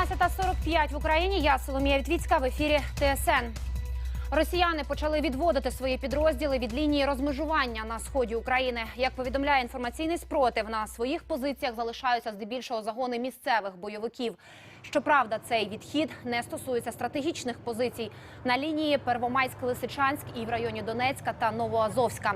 19.45 в Україні. Я Соломія Вітвіцька в ефірі ТСН. Росіяни почали відводити свої підрозділи від лінії розмежування на сході України. Як повідомляє інформаційний спротив, на своїх позиціях залишаються здебільшого загони місцевих бойовиків. Щоправда, цей відхід не стосується стратегічних позицій на лінії Первомайськ-Лисичанськ і в районі Донецька та Новоазовська.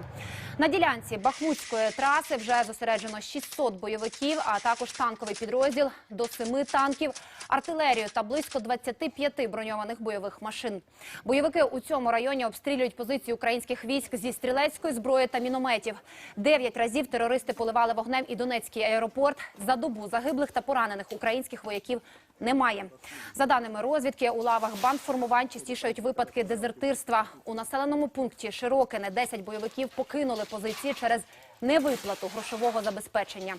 На ділянці Бахмутської траси вже зосереджено 600 бойовиків, а також танковий підрозділ до 7 танків, артилерію та близько 25 броньованих бойових машин. Бойовики у цьому районі обстрілюють позиції українських військ зі стрілецької зброї та мінометів. Дев'ять разів терористи поливали вогнем і Донецький аеропорт. За добу загиблих та поранених українських вояків немає. За даними розвідки, у лавах бандформувань частішають випадки дезертирства. У населеному пункті Широкине 10 бойовиків покинули позиції через невиплату грошового забезпечення.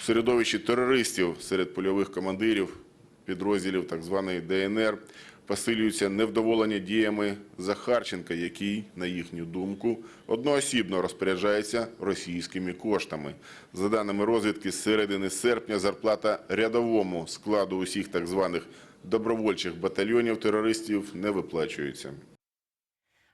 В середовищі терористів серед польових командирів підрозділів так званої ДНР посилюється невдоволення діями Захарченка, який, на їхню думку, одноосібно розпоряджається російськими коштами. За даними розвідки, з середини серпня зарплата рядовому складу усіх так званих добровольчих батальйонів терористів не виплачується.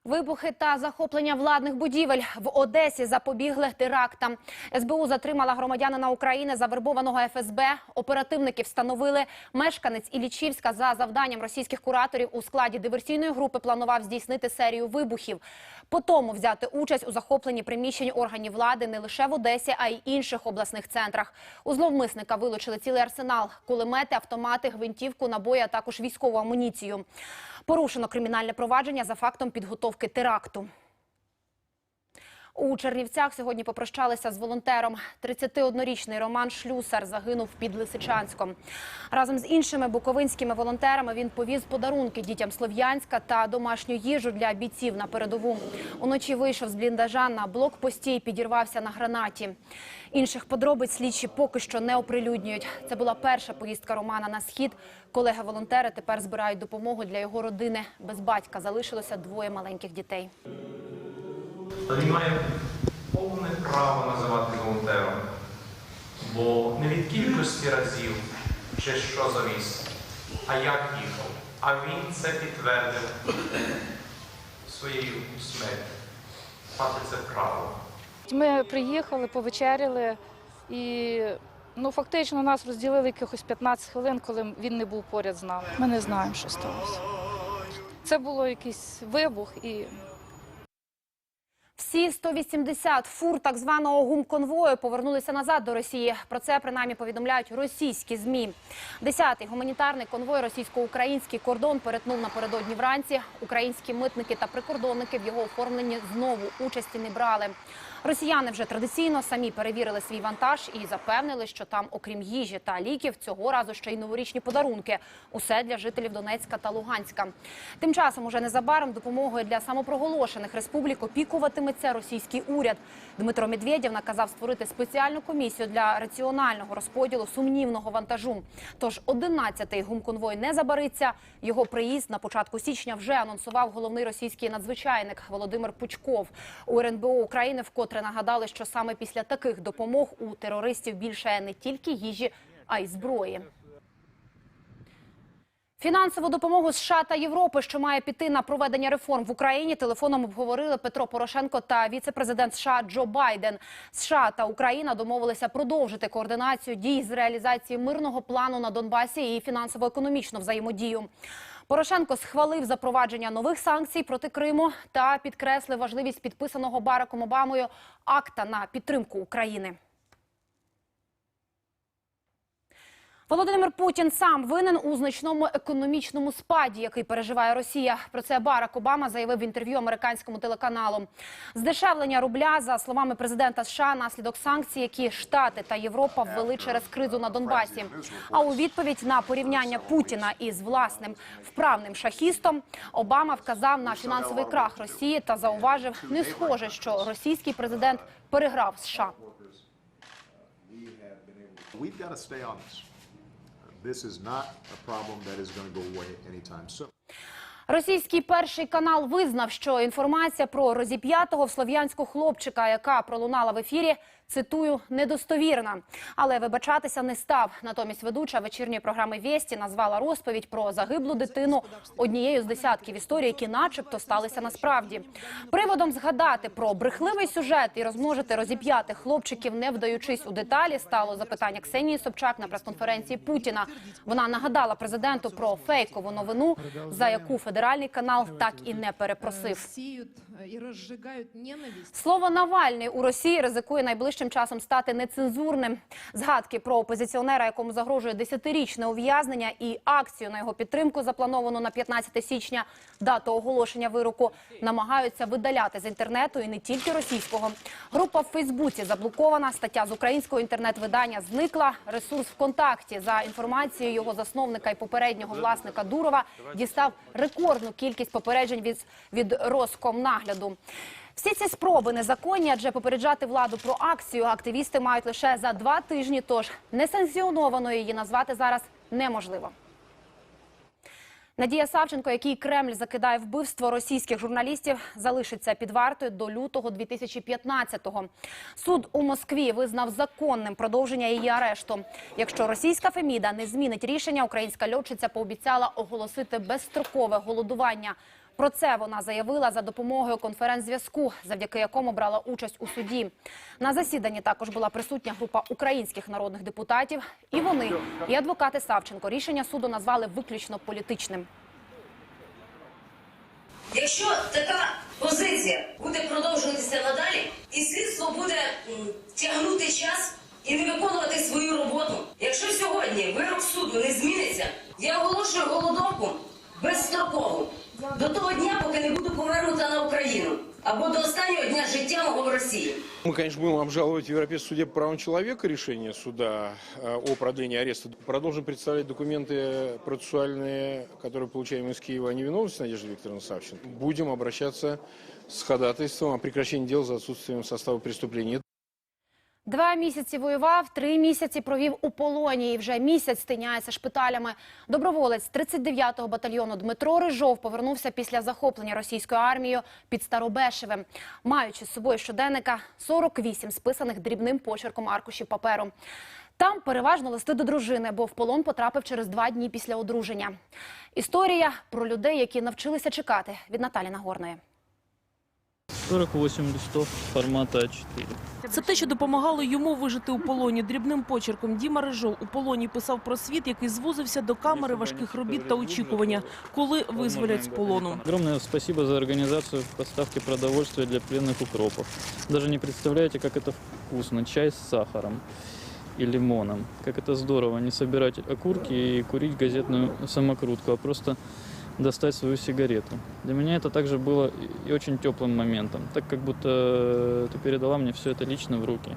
Вибухи та захоплення владних будівель в Одесі запобігли терактам. СБУ затримала громадянина України, завербованого ФСБ. Оперативники встановили мешканець Ілічівська за завданням російських кураторів у складі диверсійної групи планував здійснити серію вибухів. По тому взяти участь у захопленні приміщень органів влади не лише в Одесі, а й інших обласних центрах. У зловмисника вилучили цілий арсенал: кулемети, автомати, гвинтівку, набої, а також військову амуніцію. Порушено кримінальне провадження за фактом підготовки теракту. У Чернівцях сьогодні попрощалися з волонтером. 31-річний Роман Шлюсар загинув під Лисичанськом. Разом з іншими буковинськими волонтерами він повіз подарунки дітям Слов'янська та домашню їжу для бійців на передову. Уночі вийшов з бліндажа на блокпості і підірвався на гранаті. Інших подробиць слідчі поки що не оприлюднюють. Це була перша поїздка Романа на схід. Колеги-волонтери тепер збирають допомогу для його родини. Без батька залишилося двоє маленьких дітей. Та він має повне право називати волонтером, бо не від кількості разів чи що завіс, а як їхав. А він це підтвердив своєю смертю. Мати це право. Ми приїхали, повечеряли і ну, фактично нас розділили якихось 15 хвилин, коли він не був поряд з нами. Ми не знаємо, що сталося. Це було якийсь вибух і Всі 180 фур так званого гумконвою повернулися назад до Росії. Про це принаймні повідомляють російські змі. Десятий гуманітарний конвой російсько-український кордон перетнув напередодні вранці. Українські митники та прикордонники в його оформленні знову участі не брали. Росіяни вже традиційно самі перевірили свій вантаж і запевнили, що там, окрім їжі та ліків, цього разу ще й новорічні подарунки. Усе для жителів Донецька та Луганська. Тим часом уже незабаром допомогою для самопроголошених республік опікуватиметься російський уряд. Дмитро Медведєв наказав створити спеціальну комісію для раціонального розподілу сумнівного вантажу. Тож 11-й гумконвой не забариться. Його приїзд на початку січня вже анонсував головний російський надзвичайник Володимир Пучков. У РНБО України вкотре нагадали, що саме після таких допомог у терористів більше не тільки їжі, а й зброї. Фінансову допомогу США та Європи, що має піти на проведення реформ в Україні, телефоном обговорили Петро Порошенко та віце-президент США Джо Байден. США та Україна домовилися продовжити координацію дій з реалізації мирного плану на Донбасі і фінансово-економічну взаємодію. Порошенко схвалив запровадження нових санкцій проти Криму та підкреслив важливість підписаного Бараком Обамою акта на підтримку України. Володимир Путін сам винен у значному економічному спаді, який переживає Росія. Про це Барак Обама заявив в інтерв'ю американському телеканалу. Здешевлення рубля, за словами президента США, наслідок санкцій, які Штати та Європа ввели через кризу на Донбасі. А у відповідь на порівняння Путіна із власним вправним шахістом Обама вказав на фінансовий крах Росії та зауважив, не схоже, що російський президент переграв США. This. Is not a problem that is going to go away anytime soon. Російський перший канал визнав, що інформація про розіп'ятого в слов'янську хлопчика, яка пролунала в ефірі, цитую недостовірна. Але вибачатися не став. Натомість ведуча вечірньої програми Вєсті назвала розповідь про загиблу дитину однією з десятків історій, які, начебто, сталися насправді. Приводом згадати про брехливий сюжет і розмножити розіп'яти хлопчиків, не вдаючись у деталі, стало запитання Ксенії Собчак на прес-конференції Путіна. Вона нагадала президенту про фейкову новину, за яку федеральний канал так і не перепросив. разжигают. Слово Навальний у Росії ризикує найближчим часом стати нецензурним. Згадки про опозиціонера, якому загрожує десятирічне ув'язнення, і акцію на його підтримку, заплановану на 15 січня, дату оголошення вироку, намагаються видаляти з інтернету і не тільки російського. Група в Фейсбуці заблокована. Стаття з українського інтернет-видання зникла. Ресурс ВКонтакті за інформацією його засновника і попереднього власника Дурова дістав рекордну кількість попереджень від, від Роскомнагляду. Всі ці спроби незаконні, адже попереджати владу про акцію активісти мають лише за два тижні. Тож несанкціонованою її назвати зараз неможливо. Надія Савченко, який Кремль закидає вбивство російських журналістів, залишиться під вартою до лютого 2015-го. Суд у Москві визнав законним продовження її арешту. Якщо російська Феміда не змінить рішення, українська льотчиця пообіцяла оголосити безстрокове голодування. Про це вона заявила за допомогою конференц-зв'язку, завдяки якому брала участь у суді. На засіданні також була присутня група українських народних депутатів. І вони, і адвокати Савченко, рішення суду назвали виключно політичним. Якщо така позиція буде продовжуватися надалі, і слідство буде тягнути час і не виконувати свою роботу. Якщо сьогодні вирок суду не зміниться, я оголошую голодовку безстрокову до того дня, поки не буду повернута на Україну або до останнього дня життя мого в Росії. Мы, конечно, будем обжаловать в Европейском суде по правам человека решение суда э, о продлении ареста. Продолжим представлять документы процессуальные, которые получаем из Киева о невиновности Надежды Викторовны Савченко. Будем обращаться с ходатайством о прекращении дел за отсутствием состава преступления. Два місяці воював, три місяці провів у полоні і вже місяць тиняється шпиталями. Доброволець 39-го батальйону Дмитро Рижов повернувся після захоплення російською армією під Старобешевим, маючи з собою щоденника 48 списаних дрібним почерком аркушів паперу. Там переважно листи до дружини, бо в полон потрапив через два дні після одруження. Історія про людей, які навчилися чекати від Наталі Нагорної. 48 листов формата А4. Це те, що допомагало йому вижити у полоні. Дрібним почерком Діма Рижов у полоні писав про світ, який звузився до камери важких робіт та очікування, коли визволять з полону. Огромное спасибо за организацию поставки продовольствия для пленных укропов. Даже не представляете, как это вкусно. Чай с сахаром и лимоном. Как это здорово не собирать окурки и курить газетную самокрутку, а просто достать свою сигарету. Для меня это также было и очень теплым моментом, так как будто ты передала мне все это лично в руки.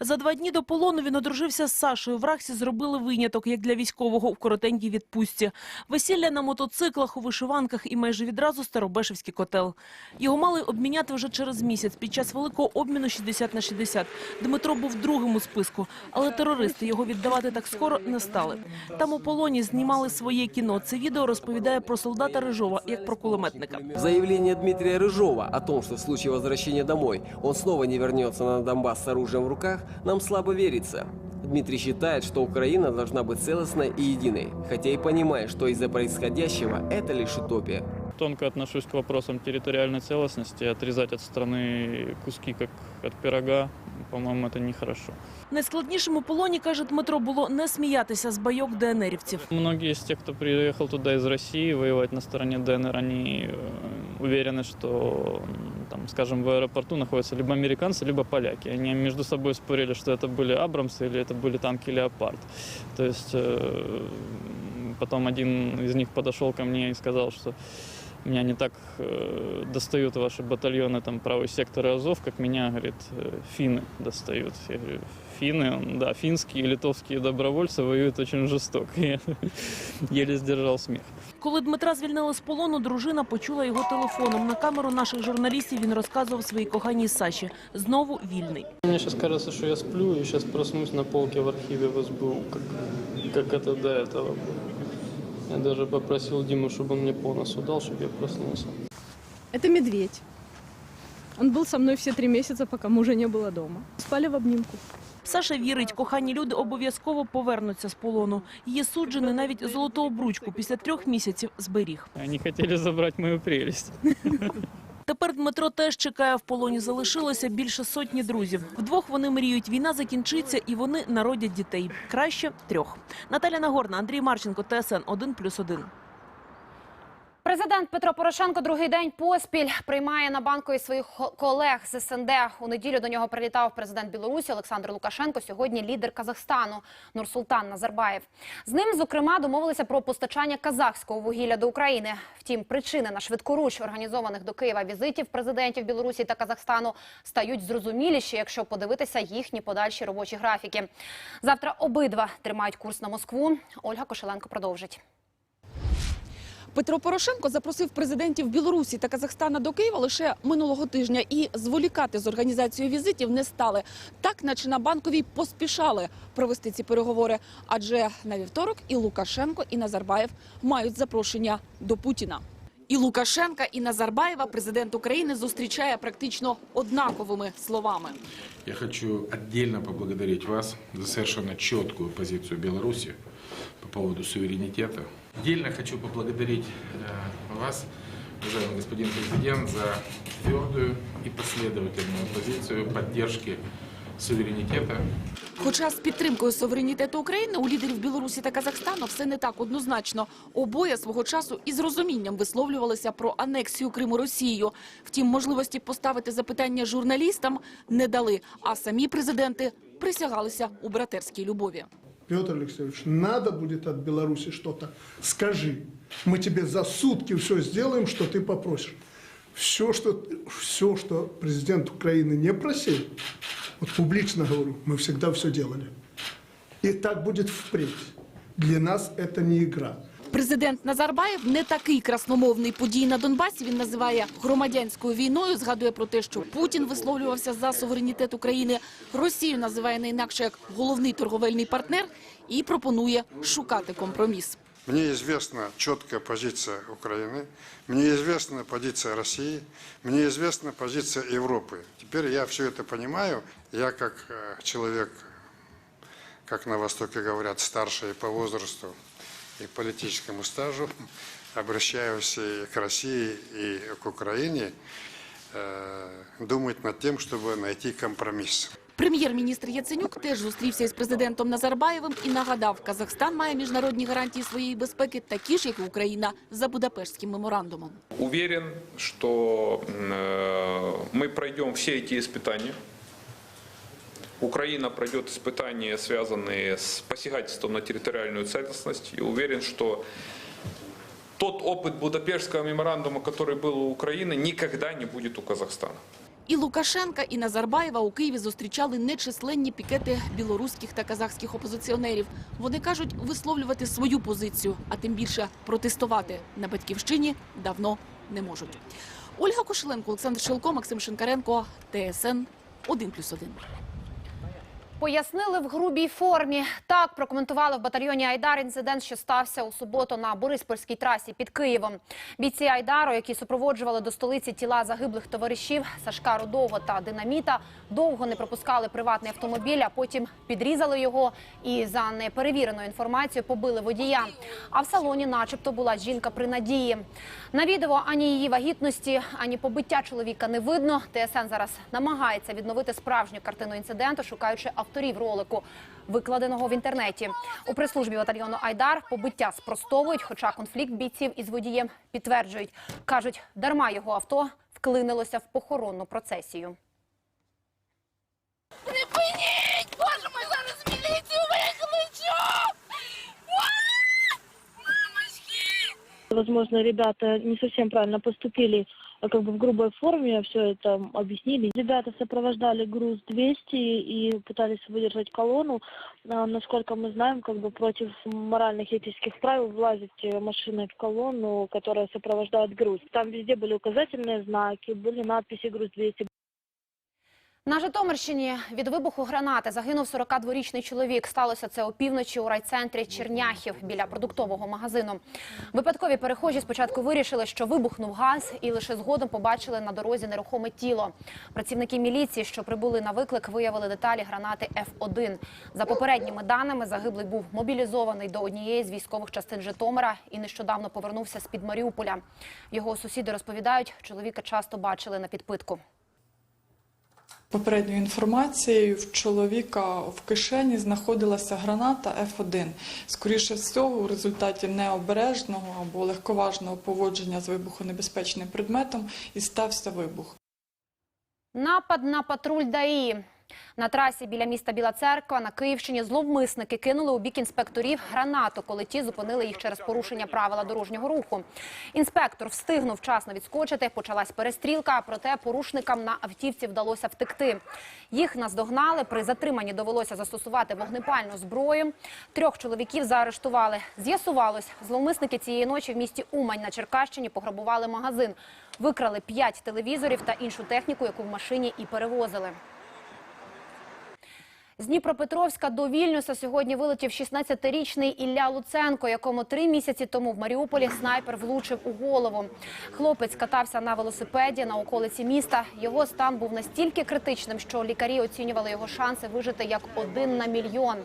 За два дні до полону він одружився з Сашою. В Рахсі зробили виняток, як для військового в коротенькій відпустці. Весілля на мотоциклах, у вишиванках і майже відразу Старобешевський котел. Його мали обміняти вже через місяць під час великого обміну 60 на 60. Дмитро був другим у списку, але терористи його віддавати так скоро не стали. Там у полоні знімали своє кіно. Це відео розповідає про солдата Рижова, як про кулеметника. Заявление Дмитрия Рыжова о том, что в случае возвращения домой он снова не вернется на Донбасс с оружием в руках, нам слабо верится. Дмитрий считает, что Украина должна быть целостной и единой, хотя и понимает, что из-за происходящего это лишь утопия. Тонко отношусь к вопросам территориальной целостности. Отрезать от страны куски, как от пирога, по-моему, это нехорошо. Найскладнішим у полоні, каже Дмитро, було не сміятися з байок ДНРівців. Многие из тех, кто приехал туда из России воевать на стороне ДНР, они э, уверены, что, м, там, скажем, в аэропорту находятся либо американцы, либо поляки. Они между собой спорили, что это были Абрамсы или это были танки Леопард. То есть э, потом один из них подошел ко мне и сказал, что меня не так э, достают ваши батальоны, там, правый сектор и Азов, как меня, говорит, э, финны достают. Я говорю, финны, Он, да, финские и литовские добровольцы воюют очень жестоко. Я еле сдержал смех. Коли Дмитра звільнили з полону, дружина почула його телефоном. На камеру наших журналістів він розказував своїй коханій Саші. Знову вільний. Мне сейчас кажется, что я сплю и сейчас проснусь на полке в архиве в СБУ, как, как это до этого было. Я даже попросил Диму, чтобы он мне по носу дал, чтобы я проснулся. Это медведь. Он был со мной все три месяца, пока мужа не было дома. Спали в обнимку. Саша вірить, кохані люди обов'язково повернуться з полону. Її суджений навіть золоту обручку після трьох місяців зберіг. Они хотели забрать мою прелесть. Тепер Дмитро теж чекає в полоні. Залишилося більше сотні друзів. Вдвох вони мріють, війна закінчиться і вони народять дітей. Краще трьох. Наталя Нагорна, Андрій Марченко, ТСН 1+,1. Президент Петро Порошенко другий день поспіль приймає на банку своїх колег з СНД. У неділю до нього прилітав президент Білорусі Олександр Лукашенко. Сьогодні лідер Казахстану Нурсултан Назарбаєв. З ним, зокрема, домовилися про постачання казахського вугілля до України. Втім, причини на швидкоруч організованих до Києва візитів президентів Білорусі та Казахстану стають зрозуміліші, якщо подивитися їхні подальші робочі графіки. Завтра обидва тримають курс на Москву. Ольга Кошеленко продовжить. Петро Порошенко запросив президентів Білорусі та Казахстана до Києва лише минулого тижня і зволікати з організацією візитів не стали. Так, наче на банковій поспішали провести ці переговори, адже на вівторок і Лукашенко, і Назарбаєв мають запрошення до Путіна. І Лукашенка, і Назарбаєва президент України зустрічає практично однаковими словами. Я хочу отдельно поблагодарить вас за совершенно четкую позицию Беларуси по поводу суверенитета. Отдельно хочу поблагодарить э, вас, уважаемый господин президент, за твердую и последовательную позицию поддержки суверенитета Хоча з підтримкою суверенітету України у лідерів Білорусі та Казахстану все не так однозначно. Обоє свого часу із розумінням висловлювалися про анексію Криму Росією. Втім, можливості поставити запитання журналістам не дали, а самі президенти присягалися у братерській любові. Петр Алексеевич, надо будет от Беларуси что-то, скажи. Мы тебе за сутки все сделаем, что ты попросишь. Все, что, все, что президент Украины не просил, вот публично говорю, мы всегда все делали. И так будет впредь. Для нас это не игра. Президент Назарбаєв не такий красномовний подій на Донбасі. Він називає громадянською війною. Згадує про те, що Путін висловлювався за суверенітет України. Росію називає не інакше як головний торговельний партнер і пропонує шукати компроміс. Мне известна четкая позиция Украины, мне известна позиция России, мне известна позиция Европы. Теперь я все это понимаю. Я как э, человек, как на Востоке говорят, старший по возрасту и политическому стажу, обращаюсь и к России, и к Украине, э, думать над тем, чтобы найти компромисс. Прем'єр-міністр Яценюк теж зустрівся із президентом Назарбаєвим і нагадав, Казахстан має міжнародні гарантії своєї безпеки, такі ж, як і Україна, за Будапештським меморандумом. Уверен, что э, мы пройдем все эти испытания. Украина пройдет испытания, связанные с посягательством на территориальную целостность. И уверен, что тот опыт Будапештского меморандума, который был у Украины, никогда не будет у Казахстана. І Лукашенка, і Назарбаєва у Києві зустрічали нечисленні пікети білоруських та казахських опозиціонерів. Вони кажуть, висловлювати свою позицію, а тим більше протестувати на батьківщині давно не можуть. Ольга Кошеленко, Олександр Шилко, Максим Шинкаренко, ТСН 1+,1. Пояснили в грубій формі. Так прокоментували в батальйоні Айдар інцидент, що стався у суботу на Бориспольській трасі під Києвом. Бійці Айдару, які супроводжували до столиці тіла загиблих товаришів Сашка Рудого та Динаміта, довго не пропускали приватний автомобіль, а потім підрізали його і за неперевіреною інформацією побили водія. А в салоні, начебто, була жінка при надії. На відео ані її вагітності, ані побиття чоловіка не видно. ТСН зараз намагається відновити справжню картину інциденту, шукаючи авторів ролику, викладеного в інтернеті. У прес-службі батальйону Айдар побиття спростовують, хоча конфлікт бійців із водієм підтверджують. Кажуть, дарма його авто вклинилося в похоронну процесію. Припиніть! Боже зараз міліцію викличу! Возможно, ребята не совсем правильно поступили, как бы в грубой форме все это объяснили. Ребята сопровождали груз 200 и пытались выдержать колонну. А, Насколько мы знаем, как бы против моральных и этических правил влазить э, машиной в колонну, которая сопровождает груз. Там везде были указательные знаки, были надписи «Груз 200», На Житомирщині від вибуху гранати загинув 42-річний чоловік. Сталося це опівночі у райцентрі Черняхів біля продуктового магазину. Випадкові перехожі спочатку вирішили, що вибухнув газ, і лише згодом побачили на дорозі нерухоме тіло. Працівники міліції, що прибули на виклик, виявили деталі гранати Ф1. За попередніми даними, загиблий був мобілізований до однієї з військових частин Житомира і нещодавно повернувся з під Маріуполя. Його сусіди розповідають, чоловіка часто бачили на підпитку. Попередньою інформацією в чоловіка в кишені знаходилася граната F1. Скоріше всього, у результаті необережного або легковажного поводження з вибухонебезпечним предметом і стався вибух. Напад на патруль ДАІ. На трасі біля міста Біла Церква на Київщині зловмисники кинули у бік інспекторів гранату, коли ті зупинили їх через порушення правила дорожнього руху. Інспектор встигнув вчасно відскочити. Почалась перестрілка, проте порушникам на автівці вдалося втекти. Їх наздогнали. При затриманні довелося застосувати вогнепальну зброю. Трьох чоловіків заарештували. З'ясувалось, зловмисники цієї ночі в місті Умань на Черкащині пограбували магазин. Викрали п'ять телевізорів та іншу техніку, яку в машині і перевозили. З Дніпропетровська до Вільнюса сьогодні вилетів 16-річний Ілля Луценко, якому три місяці тому в Маріуполі снайпер влучив у голову. Хлопець катався на велосипеді на околиці міста. Його стан був настільки критичним, що лікарі оцінювали його шанси вижити як один на мільйон.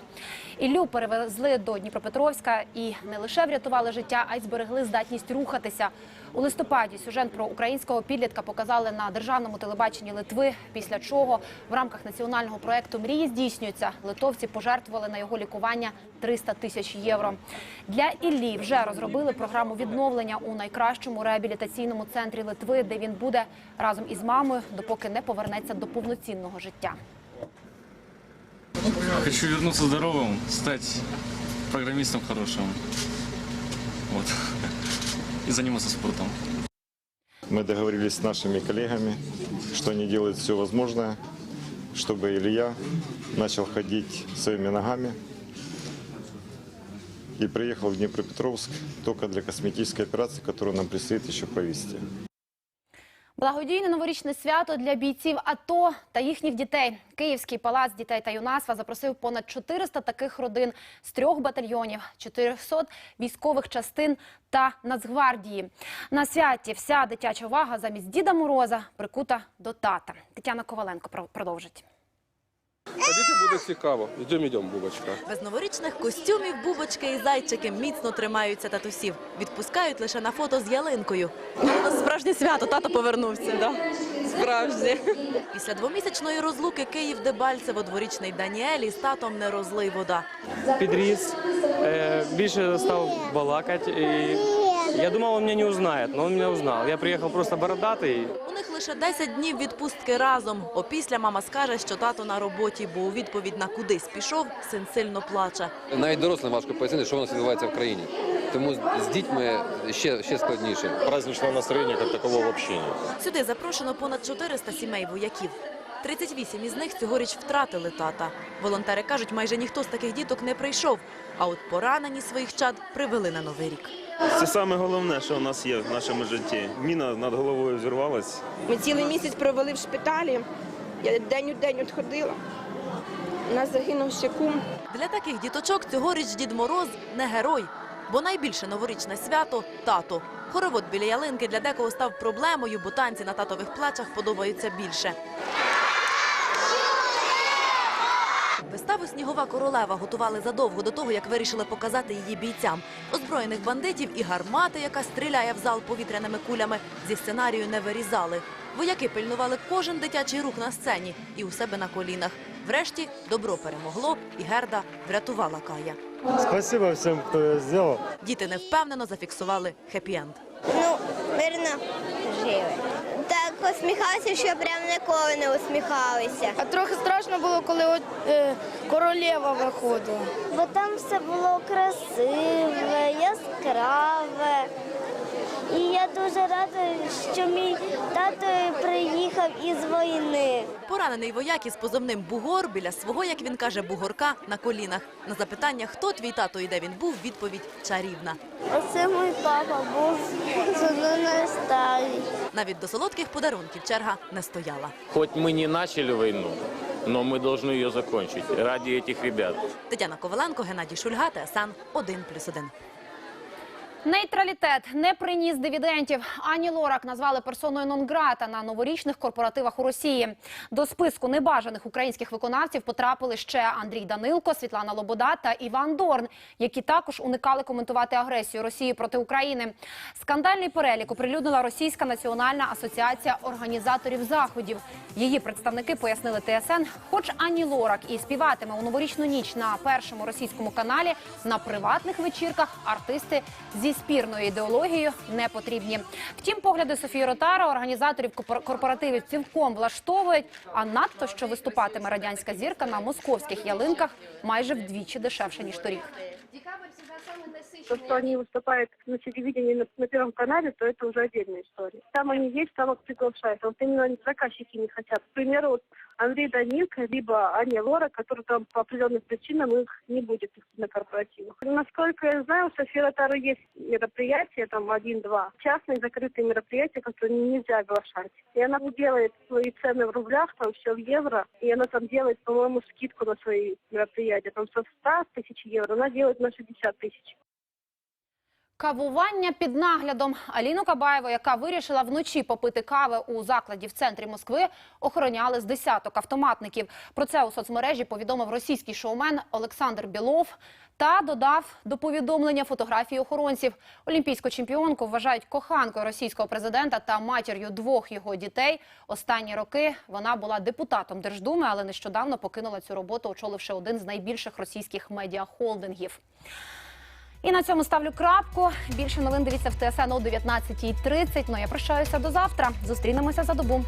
Іллю перевезли до Дніпропетровська і не лише врятували життя, а й зберегли здатність рухатися. У листопаді сюжет про українського підлітка показали на державному телебаченні Литви. Після чого в рамках національного проекту Мрії здійснюються. Литовці пожертвували на його лікування 300 тисяч євро. Для Іллі вже розробили програму відновлення у найкращому реабілітаційному центрі Литви, де він буде разом із мамою, допоки не повернеться до повноцінного життя. Хочу вернуться здоровым, стать программистом хорошим. Вот. И заниматься спортом. Мы договорились с нашими коллегами, что они делают все возможное, чтобы Илья начал ходить своими ногами и приехал в Днепропетровск только для косметической операции, которую нам предстоит еще провести. Благодійне новорічне свято для бійців АТО та їхніх дітей. Київський палац дітей та юнацтва запросив понад 400 таких родин з трьох батальйонів, 400 військових частин та Нацгвардії. На святі вся дитяча увага замість Діда Мороза прикута до тата. Тетяна Коваленко про- продовжить. Дітям буде цікаво. Йдемо, йдемо, бубочка. Без новорічних костюмів бубочки і зайчики міцно тримаються татусів. Відпускають лише на фото з ялинкою. У нас справжнє свято, тато повернувся. Да? Справжнє. Після двомісячної розлуки Київ Дебальцево дворічний Даніель із татом не розлий вода. підріс, е, більше став балакати. І я думав, він мене не узнає, але він мене узнав. Я приїхав просто бородатий. У них лише 10 днів відпустки разом. Опісля мама скаже, що тато на роботі, бо у відповідь на кудись пішов, син сильно плаче. Навіть дорослим важко пояснити, що у нас відбувається в країні. Тому з дітьми ще, ще складніше. Праздничного настроєння як такого взагалі. Сюди запрошено понад 400 сімей вояків. 38 із них цьогоріч втратили тата. Волонтери кажуть, майже ніхто з таких діток не прийшов. А от поранені своїх чад привели на новий рік. Це саме головне, що у нас є в нашому житті. Міна над головою зірвалась. Ми цілий місяць провели в шпиталі. Я день у день ходила. У нас загинув ще кум. Для таких діточок цьогоріч Дід Мороз не герой, бо найбільше новорічне свято тато. Хоровод біля ялинки для декого став проблемою, бо танці на татових плечах подобаються більше. Виставу Снігова королева готували задовго до того, як вирішили показати її бійцям. Озброєних бандитів і гармати, яка стріляє в зал повітряними кулями, зі сценарію не вирізали. Вояки пильнували кожен дитячий рух на сцені і у себе на колінах. Врешті добро перемогло, і Герда врятувала Кая. Спасибо всем, кто сделал. Діти невпевнено зафіксували хеппі-енд. Ну, мирно жили. Так усміхалися, що прям ніколи не усміхалися. А трохи страшно було, коли от, е, королева виходила. Бо там все було красиве, яскраве. І я я дуже рада, що мій тато приїхав із війни. Поранений вояк із позивним Бугор біля свого, як він каже, бугорка на колінах. На запитання, хто твій тато і де він був, відповідь чарівна. Оце мій папа був на старий. Навіть до солодких подарунків черга не стояла. Хоть мы не начали войну, но мы должны ее закончить ради этих ребят. Тетяна Коваленко, Геннадій Шульга, ТСН 1+,1. Нейтралітет не приніс дивідендів. Ані Лорак назвали персоною нон-грата на новорічних корпоративах у Росії. До списку небажаних українських виконавців потрапили ще Андрій Данилко, Світлана Лобода та Іван Дорн, які також уникали коментувати агресію Росії проти України. Скандальний перелік оприлюднила Російська національна асоціація організаторів заходів. Її представники пояснили ТСН, хоч Ані Лорак і співатиме у новорічну ніч на першому російському каналі, на приватних вечірках артисти зі спірною ідеологією не потрібні. Втім, погляди Софії Ротара організаторів корпор- корпоративів цілком влаштовують. А надто що виступатиме радянська зірка на московських ялинках майже вдвічі дешевше ніж торік. То, что они выступают на телевидении на, на Первом канале, то это уже отдельная история. Там они есть, там их приглашают. А Вот именно заказчики не хотят. К примеру, вот Андрей Данилко, либо Аня Лора, которые там по определенным причинам их не будет на корпоративах. Насколько я знаю, у Софии Ротару есть мероприятия, там один-два, частные закрытые мероприятия, которые нельзя оглашать. И она делает свои цены в рублях, там все в евро, и она там делает, по-моему, скидку на свои мероприятия. Там со 100 тысяч евро она делает на 60 тысяч. Кавування під наглядом Аліну Кабаєву, яка вирішила вночі попити кави у закладі в центрі Москви, охороняли з десяток автоматників. Про це у соцмережі повідомив російський шоумен Олександр Білов та додав до повідомлення фотографії охоронців. Олімпійську чемпіонку вважають коханкою російського президента та матір'ю двох його дітей. Останні роки вона була депутатом Держдуми, але нещодавно покинула цю роботу, очоливши один з найбільших російських медіахолдингів. І на цьому ставлю крапку. Більше новин дивіться в ТСН о 19.30. Ну я прощаюся до завтра. Зустрінемося за добу.